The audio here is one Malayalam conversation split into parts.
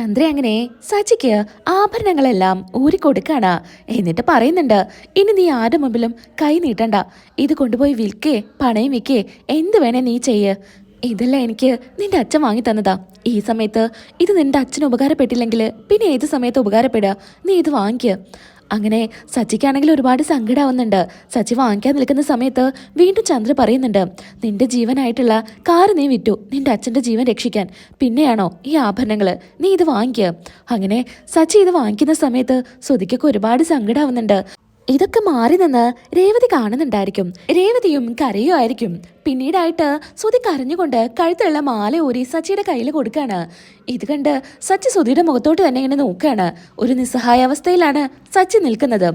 ചന്ദ്ര അങ്ങനെ സച്ചിക്ക് ആഭരണങ്ങളെല്ലാം ഊരിക്കൊടുക്കാണ്. എന്നിട്ട് പറയുന്നുണ്ട് ഇനി നീ ആരുടെ മുമ്പിലും കൈ നീട്ടണ്ട. ഇത് കൊണ്ടുപോയി വിൽക്കേ പണയം വിൽക്കേ എന്ത് വേണേ നീ ചെയ്യ്. ഇതെല്ലാം എനിക്ക് നിന്റെ അച്ഛൻ വാങ്ങി തന്നതാ. ഈ സമയത്ത് ഇത് നിന്റെ അച്ഛന് ഉപകാരപ്പെട്ടില്ലെങ്കിൽ പിന്നെ ഏത് സമയത്ത് ഉപകാരപ്പെടുക? നീ ഇത് വാങ്ങിക്കുക അങ്ങനെ സച്ചിക്കാണെങ്കിൽ ഒരുപാട് സങ്കടമാവുന്നുണ്ട് സച്ചി വാങ്ങിക്കാൻ നിൽക്കുന്ന സമയത്ത് വീണ്ടും ചന്ദ്ര പറയുന്നുണ്ട് നിന്റെ ജീവനായിട്ടുള്ള കാറ് നീ വിറ്റു. നിന്റെ അച്ഛന്റെ ജീവൻ രക്ഷിക്കാൻ. പിന്നെയാണോ ഈ ആഭരണങ്ങൾ നീ ഇത് വാങ്ങിക്കുക അങ്ങനെ സച്ചി ഇത് വാങ്ങിക്കുന്ന സമയത്ത് സ്വതിക്കൊക്കെ ഒരുപാട് സങ്കടമാവുന്നുണ്ട് ഇതൊക്കെ മാറി നിന്ന് രേവതി കാണുന്നുണ്ടായിരിക്കും. രേവതിയും കരയുമായിരിക്കും. പിന്നീടായിട്ട് സുധി കരഞ്ഞുകൊണ്ട് കഴുത്തുള്ള മാല ഊരി സച്ചിയുടെ കയ്യിൽ കൊടുക്കാണ്. ഇത് കണ്ട് സച്ചി സുധിയുടെ മുഖത്തോട്ട് തന്നെ ഇങ്ങനെ നോക്കുകയാണ് ഒരു നിസ്സഹായാവസ്ഥയിലാണ് സച്ചി നിൽക്കുന്നത്.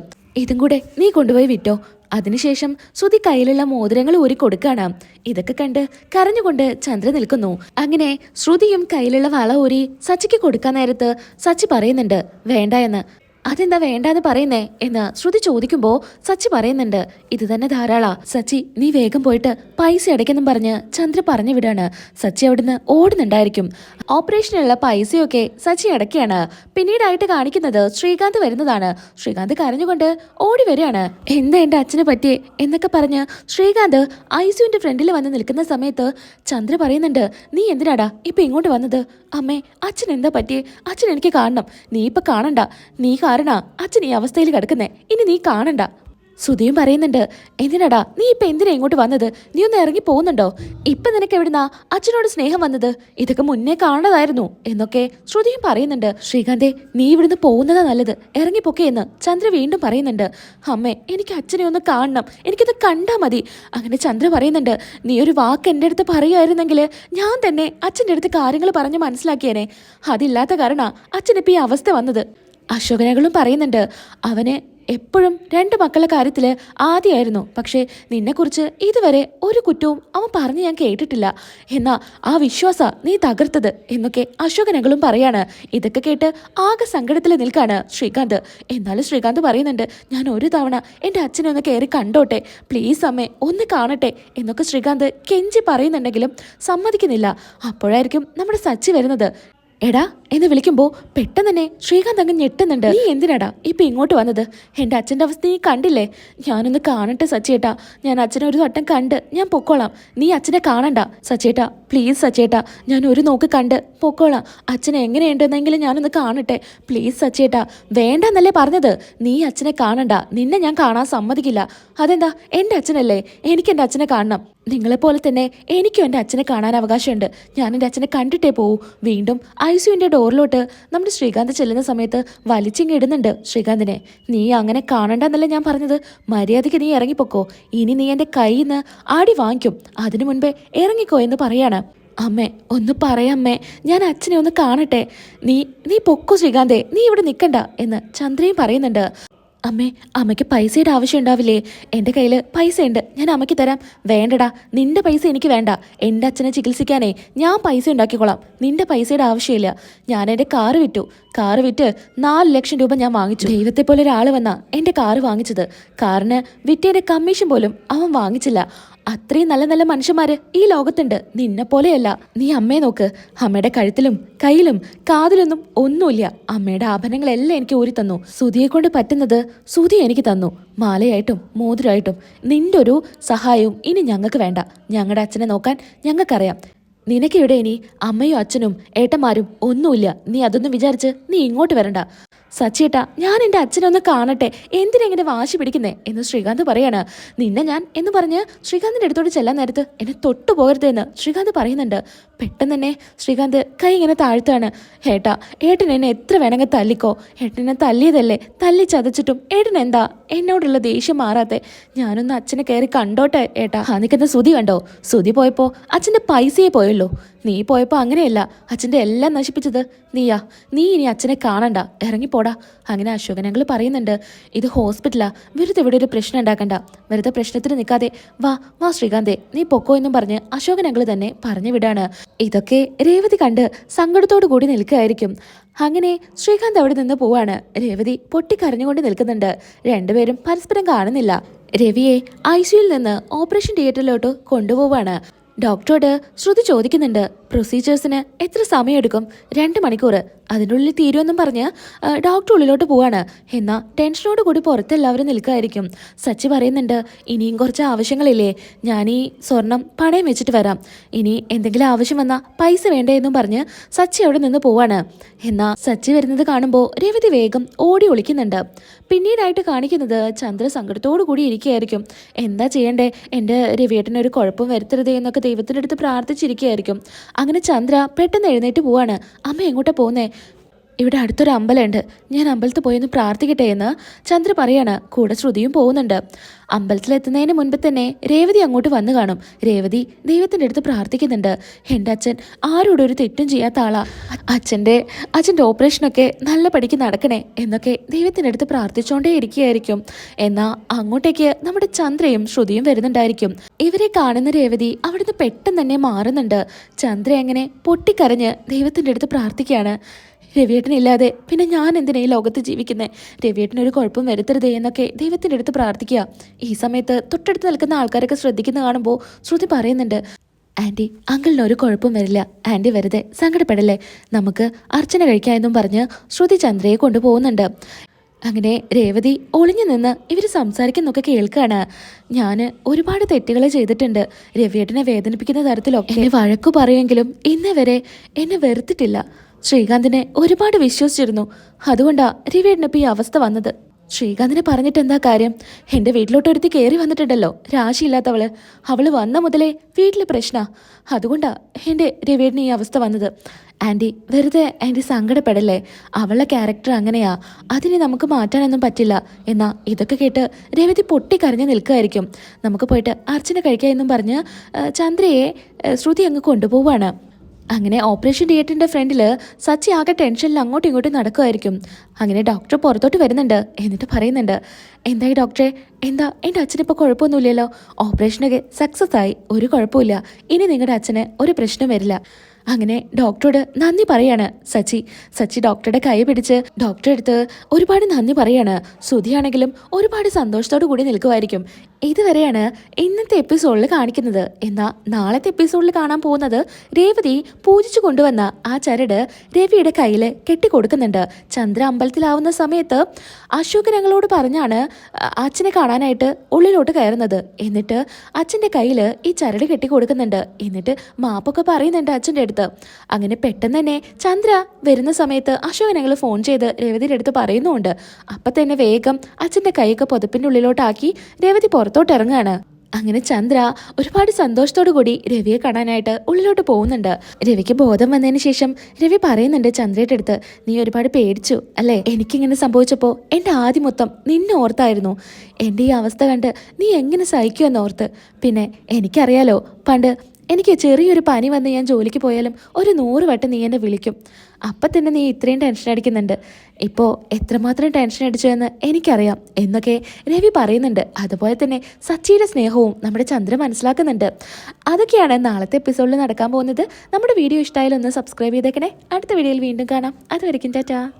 ഇതും കൂടെ നീ കൊണ്ടുപോയി വിറ്റോ അതിനുശേഷം സുധി കയ്യിലുള്ള മോതിരങ്ങൾ ഊരി കൊടുക്കാണ്. ഇതൊക്കെ കണ്ട് കരഞ്ഞുകൊണ്ട് ചന്ദ്ര നിൽക്കുന്നു. അങ്ങനെ ശ്രുതിയും കയ്യിലുള്ള വള ഊരി സച്ചിക്ക് കൊടുക്കാൻ നേരത്ത് സച്ചി പറയുന്നുണ്ട് വേണ്ട എന്ന്. അതെന്താ വേണ്ടാന്ന് പറയുന്നേ എന്ന് ശ്രുതി ചോദിക്കുമ്പോ സച്ചി പറയുന്നുണ്ട് ഇത് തന്നെ ധാരാളാ. സച്ചി നീ വേഗം പോയിട്ട് പൈസ അടയ്ക്കെന്നും പറഞ്ഞ് ചന്ദ്ര പറഞ്ഞു വിടാണ്. സച്ചി അവിടുന്ന് ഓടുന്നുണ്ടായിരിക്കും. ഓപ്പറേഷനുള്ള പൈസയൊക്കെ സച്ചി അടയ്ക്കാണ് പിന്നീടായിട്ട് കാണിക്കുന്നത് ശ്രീകാന്ത് വരുന്നതാണ്. ശ്രീകാന്ത് കരഞ്ഞുകൊണ്ട് ഓടി വരികയാണ്. എന്താ എന്റെ അച്ഛന് പറ്റിയേ? എന്നൊക്കെ പറഞ്ഞ് ശ്രീകാന്ത് ഐസുവിന്റെ ഫ്രണ്ടിൽ വന്ന് നിൽക്കുന്ന സമയത്ത് ചന്ദ്ര പറയുന്നുണ്ട് നീ എന്തിനാടാ ഇപ്പൊ ഇങ്ങോട്ട് വന്നത്? അമ്മേ അച്ഛൻ എന്താ പറ്റിയേ? അച്ഛൻ എനിക്ക് കാണണം. നീ ഇപ്പൊ കാണണ്ട. നീ കാരണ അച്ഛൻ ഈ അവസ്ഥയിൽ കിടക്കുന്നേ. ഇനി നീ കാണണ്ട. സുധിയും പറയുന്നുണ്ട് എന്തിനടാ? നീ ഇപ്പൊ എന്തിനാ ഇങ്ങോട്ട് വന്നത്? നീ ഒന്ന് ഇറങ്ങി പോകുന്നുണ്ടോ? ഇപ്പൊ നിനക്ക് എവിടുന്നാ അച്ഛനോട് സ്നേഹം വന്നത്? ഇതൊക്കെ മുന്നേ കാണണതായിരുന്നു. എന്നൊക്കെ ശ്രുതിയും പറയുന്നുണ്ട് ശ്രീകാന്തെ നീ ഇവിടുന്ന് പോകുന്നതാ നല്ലത്. ഇറങ്ങി എന്ന് ചന്ദ്ര വീണ്ടും പറയുന്നുണ്ട് അമ്മേ എനിക്ക് അച്ഛനെ ഒന്ന് കാണണം. എനിക്കത് കണ്ടാ മതി. അങ്ങനെ ചന്ദ്ര പറയുന്നുണ്ട് നീ ഒരു വാക്ക് എന്റെ അടുത്ത് പറയുമായിരുന്നെങ്കിൽ ഞാൻ തന്നെ അച്ഛന്റെ അടുത്ത് കാര്യങ്ങൾ പറഞ്ഞ് മനസ്സിലാക്കിയേനെ. അതില്ലാത്ത കാരണ അച്ഛനിപ്പോ ഈ അവസ്ഥ വന്നത്. അശോകനകളും പറയുന്നുണ്ട് അവന് എപ്പോഴും രണ്ട് മക്കളുടെ കാര്യത്തിൽ ആദ്യമായിരുന്നു പക്ഷേ നിന്നെക്കുറിച്ച് ഇതുവരെ ഒരു കുറ്റവും അവൻ പറഞ്ഞ് ഞാൻ കേട്ടിട്ടില്ല. എന്നാ ആ വിശ്വാസ നീ തകർത്തത് എന്നൊക്കെ അശോകനകളും പറയാണ്. ഇതൊക്കെ കേട്ട് ആകെ സങ്കടത്തിൽ നിൽക്കാണ് ശ്രീകാന്ത്. എന്നാലും ശ്രീകാന്ത് പറയുന്നുണ്ട് ഞാൻ ഒരു തവണ എന്റെ അച്ഛനെ ഒന്ന് കയറി കണ്ടോട്ടെ. പ്ലീസ് അമ്മേ ഒന്ന് കാണട്ടെ എന്നൊക്കെ ശ്രീകാന്ത് കെഞ്ചി പറയുന്നുണ്ടെങ്കിലും സമ്മതിക്കുന്നില്ല. അപ്പോഴായിരിക്കും നമ്മുടെ സച്ചി വരുന്നത്. എടാ എന്ന് വിളിക്കുമ്പോ പെട്ടെന്ന് തന്നെ ശ്രീകാന്ത് അങ്ങ് ഞെട്ടുന്നുണ്ട്. നീ എന്തിനാടാ ഇപ്പൊ ഇങ്ങോട്ട് വന്നത്? എന്റെ അച്ഛന്റെ അവസ്ഥ നീ കണ്ടില്ലേ? ഞാനൊന്ന് കാണട്ടെ സച്ചേട്ടാ. ഞാൻ അച്ഛനെ ഒരു വട്ടം കണ്ട് ഞാൻ പൊക്കോളാം. നീ അച്ഛനെ കാണണ്ട. സച്ചേട്ടാ പ്ലീസ് സച്ചേട്ടാ ഞാൻ ഒരു നോക്ക് കണ്ട് പൊക്കോളാം. അച്ഛനെ എങ്ങനെയുണ്ടെന്നെങ്കിലും ഞാനൊന്ന് കാണട്ടെ. പ്ലീസ് സച്ചേട്ടാ വേണ്ടെന്നല്ലേ പറഞ്ഞത്? നീ അച്ഛനെ കാണണ്ട. നിന്നെ ഞാൻ കാണാൻ സമ്മതിക്കില്ല. അതെന്താ? എന്റെ അച്ഛനല്ലേ? എനിക്ക് എന്റെ അച്ഛനെ കാണണം. നിങ്ങളെപ്പോലെ തന്നെ എനിക്കും എന്റെ അച്ഛനെ കാണാൻ അവകാശമുണ്ട്. ഞാൻ എന്റെ അച്ഛനെ കണ്ടിട്ടേ പോകൂ വീണ്ടും ഐസുവിന്റെ ഡോറിലോട്ട് നമ്മുടെ ശ്രീകാന്ത് ചെല്ലുന്ന സമയത്ത് വലിച്ചിങ്ങ് ഇടുന്നുണ്ട് ശ്രീകാന്തിനെ. നീ അങ്ങനെ കാണണ്ടെന്നല്ല ഞാൻ പറഞ്ഞത്. മര്യാദയ്ക്ക് നീ ഇറങ്ങിപ്പോക്കോ. ഇനി നീ എന്റെ കയ്യിൽ നിന്ന് ആടി വാങ്ങിക്കും. അതിനു മുൻപേ ഇറങ്ങിക്കോ എന്ന് പറയാണ്. അമ്മേ ഒന്ന് പറയാമ്മേ ഞാൻ അച്ഛനെ ഒന്ന് കാണട്ടെ. നീ നീ പൊക്കോ ശ്രീകാന്തേ. നീ ഇവിടെ നിൽക്കണ്ട എന്ന് ചന്ദ്രയും പറയുന്നുണ്ട്. അമ്മേ അമ്മയ്ക്ക് പൈസയുടെ ആവശ്യം ഉണ്ടാവില്ലേ? എന്റെ കയ്യിൽ പൈസ ഉണ്ട് ഞാൻ അമ്മയ്ക്ക് തരാം. വേണ്ടടാ നിന്റെ പൈസ എനിക്ക് വേണ്ട. എന്റെ അച്ഛനെ ചികിത്സിക്കാനേ ഞാൻ പൈസ ഉണ്ടാക്കിക്കോളാം. നിന്റെ പൈസയുടെ ആവശ്യമില്ല. ഞാൻ എന്റെ കാറ് വിറ്റു. കാറ് വിറ്റ് നാല് ലക്ഷം രൂപ ഞാൻ വാങ്ങിച്ചു. ദൈവത്തെ പോലെ ഒരാൾ വന്നാ എന്റെ കാറ് വാങ്ങിച്ചത്. കാറിന് വിറ്റേന്റെ കമ്മീഷൻ പോലും അവൻ വാങ്ങിച്ചില്ല. അത്രയും നല്ല നല്ല മനുഷ്യന്മാര് ഈ ലോകത്തുണ്ട്. നിന്നെ പോലെയല്ല. നീ അമ്മയെ നോക്ക്. അമ്മയുടെ കഴുത്തിലും കയ്യിലും കാതിലൊന്നും ഒന്നുമില്ല. അമ്മയുടെ ആഭരണങ്ങളെല്ലാം എനിക്ക് ഊരി തന്നു. സുധിയെ കൊണ്ട് പറ്റുന്നത് സുധിയെ എനിക്ക് തന്നു. മാലയായിട്ടും മോതിരമായിട്ടും നിന്റെ ഒരു സഹായവും ഇനി ഞങ്ങൾക്ക് വേണ്ട. ഞങ്ങളുടെ അച്ഛനെ നോക്കാൻ ഞങ്ങൾക്കറിയാം. നിനക്കിവിടെ ഇനി? അമ്മയും അച്ഛനും ഏട്ടന്മാരും ഒന്നുമില്ല. നീ അതൊന്നും വിചാരിച്ച് നീ ഇങ്ങോട്ട് വരണ്ട. സച്ചിട്ട ഞാൻ എന്റെ അച്ഛനെ ഒന്ന് കാണട്ടെ എന്തിനെങ്ങനെ വാശി പിടിക്കുന്നേ? എന്ന് ശ്രീകാന്ത് പറയാണ്. നിന്നെ ഞാൻ എന്ന് പറഞ്ഞ് ശ്രീകാന്തിന്റെ അടുത്തോട്ട് ചെല്ലാൻ നേരത്ത് എന്നെ തൊട്ടു പോകരുതെന്ന് ശ്രീകാന്ത് പറയുന്നുണ്ട്. പെട്ടെന്ന് തന്നെ ശ്രീകാന്ത് കൈ ഇങ്ങനെ താഴ്ത്താണ് ഏട്ടാ ഏട്ടൻ എന്നെ എത്ര വേണമെങ്കിൽ തല്ലിക്കോ? ഏട്ടനെ തല്ലിയതല്ലേ? തല്ലി ചതച്ചിട്ടും ഏട്ടൻ എന്താ? എന്നോടുള്ള ദേഷ്യം മാറാത്തെ. ഞാനൊന്ന് അച്ഛനെ കയറി കണ്ടോട്ടെ ഏട്ടാ. ആ നിൽക്കുന്ന സുതി കണ്ടോ? സുതി പോയപ്പോൾ അച്ഛന്റെ പൈസയെ പോയല്ലോ നീ പോയപ്പോ അങ്ങനെയല്ല. അച്ഛന്റെ എല്ലാം നശിപ്പിച്ചത് നീയാ. നീ ഇനി അച്ഛനെ കാണണ്ട. ഇറങ്ങിപ്പോടാ. അങ്ങനെ അശോകൻ അശോകനങ്ങൾ പറയുന്നുണ്ട്. ഇത് ഹോസ്പിറ്റലാ. വെറുതെ ഇവിടെ ഒരു പ്രശ്നം ഉണ്ടാക്കണ്ട. വെറുതെ പ്രശ്നത്തിന് നിൽക്കാതെ വാ വാ ശ്രീകാന്തേ. നീ പൊക്കോ എന്നും പറഞ്ഞ് അശോകൻ അശോകനങ്ങൾ തന്നെ പറഞ്ഞു വിടാണ്. ഇതൊക്കെ രേവതി കണ്ട് സങ്കടത്തോടു കൂടി നിൽക്കുകയായിരിക്കും. അങ്ങനെ ശ്രീകാന്ത് അവിടെ നിന്ന് പോവാണ്. രേവതി പൊട്ടിക്കരഞ്ഞുകൊണ്ട് നിൽക്കുന്നുണ്ട്. രണ്ടുപേരും പരസ്പരം കാണുന്നില്ല. രവിയെ ഐ സിയിൽ നിന്ന് ഓപ്പറേഷൻ തിയേറ്ററിലോട്ട് കൊണ്ടുപോവാണ്. ഡോക്ടറോട് ശ്രുതി ചോദിക്കുന്നുണ്ട് പ്രൊസീജിയേഴ്സിന് എത്ര സമയമെടുക്കും? രണ്ട് മണിക്കൂർ അതിനുള്ളിൽ തീരുമെന്നും പറഞ്ഞ് ഡോക്ടർ ഉള്ളിലോട്ട് പോവാണ്. എന്നാൽ ടെൻഷനോട് കൂടി പുറത്തെല്ലാവരും നിൽക്കുകയായിരിക്കും സച്ചി പറയുന്നുണ്ട് ഇനിയും കുറച്ച് ആവശ്യങ്ങളില്ലേ. ഞാൻ ഈ സ്വർണം പണയം വെച്ചിട്ട് വരാം. ഇനി എന്തെങ്കിലും ആവശ്യം വന്നാൽ പൈസ വേണ്ടേ എന്നും പറഞ്ഞ് സച്ചി അവിടെ നിന്ന് പോവാണ്. എന്നാൽ സച്ചി വരുന്നത് കാണുമ്പോൾ രവതി വേഗം ഓടി ഒളിക്കുന്നുണ്ട്. പിന്നീടായിട്ട് കാണിക്കുന്നത് ചന്ദ്ര സങ്കടത്തോടു കൂടി ഇരിക്കുകയായിരിക്കും. എന്താ ചെയ്യണ്ടേ? എന്റെ രവിയേട്ടനൊരു കുഴപ്പം വരുത്തരുതേ എന്നൊക്കെ ദൈവത്തിന്റെ അടുത്ത് പ്രാർത്ഥിച്ചിരിക്കുകയായിരിക്കും. അങ്ങനെ ചന്ദ്ര പെട്ടെന്ന് എഴുന്നേറ്റ് പോവാണ്. അമ്മ എങ്ങോട്ടാ പോകുന്നേ ഇവിടെ അടുത്തൊരു അമ്പലമുണ്ട്. ഞാൻ അമ്പലത്തിൽ പോയൊന്ന് പ്രാർത്ഥിക്കട്ടെ എന്ന് ചന്ദ്ര പറയാണ്. കൂടെ ശ്രുതിയും പോകുന്നുണ്ട്. അമ്പലത്തിലെത്തുന്നതിന് മുൻപ് തന്നെ രേവതി അങ്ങോട്ട് വന്നു കാണും. രേവതി ദൈവത്തിന്റെ അടുത്ത് പ്രാർത്ഥിക്കുന്നുണ്ട്. എന്റെ അച്ഛൻ ആരോടും ഒരു തെറ്റും ചെയ്യാത്ത ആളാ. അച്ഛന്റെ അച്ഛന്റെ ഓപ്പറേഷനൊക്കെ നല്ല പടിക്ക് നടക്കണേ എന്നൊക്കെ ദൈവത്തിന്റെ അടുത്ത് പ്രാർത്ഥിച്ചുകൊണ്ടേ ഇരിക്കുകയായിരിക്കും. എന്നാൽ അങ്ങോട്ടേക്ക് നമ്മുടെ ചന്ദ്രയും ശ്രുതിയും വരുന്നുണ്ടായിരിക്കും. ഇവരെ കാണുന്ന രേവതി അവിടുന്ന് പെട്ടെന്ന് തന്നെ മാറുന്നുണ്ട്. ചന്ദ്ര അങ്ങനെ പൊട്ടിക്കരഞ്ഞ് ദൈവത്തിന്റെ അടുത്ത് പ്രാർത്ഥിക്കുകയാണ്. രവിയേട്ടനില്ലാതെ പിന്നെ ഞാൻ എന്തിനാ ഈ ലോകത്ത് ജീവിക്കുന്നത് രവിയേട്ടനൊരു കുഴപ്പം വരുത്തരുതേ എന്നൊക്കെ ദൈവത്തിന്റെ അടുത്ത് പ്രാർത്ഥിക്കുക. ഈ സമയത്ത് തൊട്ടടുത്ത് നിൽക്കുന്ന ആൾക്കാരൊക്കെ ശ്രദ്ധിക്കുന്ന കാണുമ്പോൾ ശ്രുതി പറയുന്നുണ്ട് ആന്റി അങ്കിളിന് ഒരു കുഴപ്പം വരില്ല. ആന്റി വെറുതെ സങ്കടപ്പെടല്ലേ? നമുക്ക് അർച്ചന കഴിക്കാം കഴിക്കാമെന്നും പറഞ്ഞ് ശ്രുതി ചന്ദ്രയെ കൊണ്ടുപോകുന്നുണ്ട്. അങ്ങനെ രേവതി ഒളിഞ്ഞു നിന്ന് ഇവർ സംസാരിക്കുന്നൊക്കെ കേൾക്കുകയാണ് ഞാൻ ഒരുപാട് തെറ്റുകൾ ചെയ്തിട്ടുണ്ട്. രവിയേട്ടനെ വേദനിപ്പിക്കുന്ന തരത്തിലൊക്കെ എന്നെ വഴക്കു പറയുമെങ്കിലും ഇന്നേ വരെ എന്നെ വെറുത്തിട്ടില്ല. ശ്രീകാന്തിനെ ഒരുപാട് വിശ്വസിച്ചിരുന്നു. അതുകൊണ്ടാ രവിയേട്ടനിപ്പോൾ ഈ അവസ്ഥ വന്നത്. ശ്രീകാന്തിനെ പറഞ്ഞിട്ട് എന്താ കാര്യം? എന്റെ വീട്ടിലോട്ട് ഒരുത്തി കയറി വന്നിട്ടുണ്ടല്ലോ. രാശിയില്ലാത്തവൾ. അവൾ വന്ന മുതലേ വീട്ടിൽ പ്രശ്ന. അതുകൊണ്ടാ എന്റെ രവിയേട്ടന് ഈ അവസ്ഥ വന്നത്. ആന്റി വെറുതെ ആന്റി സങ്കടപ്പെടല്ലേ? അവളുടെ ക്യാരക്ടർ അങ്ങനെയാ. അതിനെ നമുക്ക് മാറ്റാനൊന്നും പറ്റില്ല. എന്നാ ഇതൊക്കെ കേട്ട് രവതി പൊട്ടിക്കരഞ്ഞ് നിൽക്കുമായിരിക്കും നമുക്ക് പോയിട്ട് അർച്ചന കഴിക്കാം എന്നും പറഞ്ഞ് ചന്ദ്രയെ ശ്രുതി അങ്ങ് കൊണ്ടുപോവാണ്. അങ്ങനെ ഓപ്പറേഷൻ തിയേറ്ററിന്റെ ഫ്രണ്ടിൽ സച്ചി ആകെ ടെൻഷനിൽ അങ്ങോട്ടും ഇങ്ങോട്ടും നടക്കുമായിരിക്കും അങ്ങനെ ഡോക്ടർ പുറത്തോട്ട് വരുന്നുണ്ട്. എന്നിട്ട് പറയുന്നുണ്ട് എന്തായി ഡോക്ടറെ എന്താ? എന്റെ അച്ഛനിപ്പോൾ കുഴപ്പമൊന്നുമില്ലല്ലോ. ഓപ്പറേഷനൊക്കെ സക്സസ് ആയി. ഒരു കുഴപ്പമില്ല. ഇനി നിങ്ങളുടെ അച്ഛന് ഒരു പ്രശ്നം വരില്ല. അങ്ങനെ ഡോക്ടറോട് നന്ദി പറയാണ് സച്ചി. സച്ചി ഡോക്ടറുടെ കൈ പിടിച്ച് ഡോക്ടറെ അടുത്ത് ഒരുപാട് നന്ദി പറയാണ്. സുധിയാണെങ്കിലും ഒരുപാട് സന്തോഷത്തോടു കൂടി നിൽക്കുമായിരിക്കും. ഇതുവരെയാണ് ഇന്നത്തെ എപ്പിസോഡിൽ കാണിക്കുന്നത്. എന്നാൽ നാളത്തെ എപ്പിസോഡിൽ കാണാൻ പോകുന്നത് രേവതി പൂജിച്ചു കൊണ്ടുവന്ന ആ ചരട് രവിയുടെ കയ്യിൽ കെട്ടിക്കൊടുക്കുന്നുണ്ട്. ചന്ദ്ര അമ്പലത്തിലാവുന്ന സമയത്ത് അശോക് ഞങ്ങളോട് പറഞ്ഞാണ് അച്ഛനെ കാണാനായിട്ട് ഉള്ളിലോട്ട് കയറുന്നത്. എന്നിട്ട് അച്ഛന്റെ കയ്യിൽ ഈ ചരട് കെട്ടി കൊടുക്കുന്നുണ്ട്. എന്നിട്ട് മാപ്പൊക്കെ പറയുന്നുണ്ട് അച്ഛന്റെ അടുത്ത്. അങ്ങനെ പെട്ടെന്ന് തന്നെ ചന്ദ്ര വരുന്ന സമയത്ത് അശോക് ഞങ്ങൾ ഫോൺ ചെയ്ത് രേവതിയുടെ അടുത്ത് പറയുന്നുമുണ്ട്. അപ്പം തന്നെ വേഗം അച്ഛന്റെ കൈയൊക്കെ പുതപ്പിന്റെ ഉള്ളിലോട്ടാക്കി രേവതി പുറത്തോട്ട് ഇറങ്ങുകയാണ്. അങ്ങനെ ചന്ദ്ര ഒരുപാട് സന്തോഷത്തോടു കൂടി രവിയെ കാണാനായിട്ട് ഉള്ളിലോട്ട് പോകുന്നുണ്ട്. രവിക്ക് ബോധം വന്നതിന് ശേഷം രവി പറയുന്നുണ്ട് ചന്ദ്രയുടെ അടുത്ത് നീ ഒരുപാട് പേടിച്ചു അല്ലേ? എനിക്കിങ്ങനെ സംഭവിച്ചപ്പോൾ എന്റെ ആദ്യം മൊത്തം നിന്നെ ഓർത്തായിരുന്നു. എന്റെ ഈ അവസ്ഥ കണ്ട് നീ എങ്ങനെ സഹിക്കുമെന്ന് ഓർത്ത്. പിന്നെ എനിക്കറിയാലോ പണ്ട് എനിക്ക് ചെറിയൊരു പനി വന്ന് ഞാൻ ജോലിക്ക് പോയാലും ഒരു നൂറ് വട്ടം നീ എന്നെ വിളിക്കും. അപ്പം തന്നെ നീ ഇത്രയും ടെൻഷൻ അടിക്കുന്നുണ്ട്. ഇപ്പോൾ എത്രമാത്രം ടെൻഷൻ അടിച്ചു എന്ന് എനിക്കറിയാം. എന്നൊക്കെ രവി പറയുന്നുണ്ട്. അതുപോലെ തന്നെ സച്ചിയുടെ സ്നേഹവും നമ്മുടെ ചന്ദ്ര മനസ്സിലാക്കുന്നുണ്ട്. അതൊക്കെയാണ് നാളത്തെ എപ്പിസോഡിൽ നടക്കാൻ പോകുന്നത്. നമ്മുടെ വീഡിയോ ഇഷ്ടമായാലും ഒന്ന് സബ്സ്ക്രൈബ് ചെയ്തേക്കണേ. അടുത്ത വീഡിയോയിൽ വീണ്ടും കാണാം. അതുവരെയ്ക്കും ടാറ്റാ.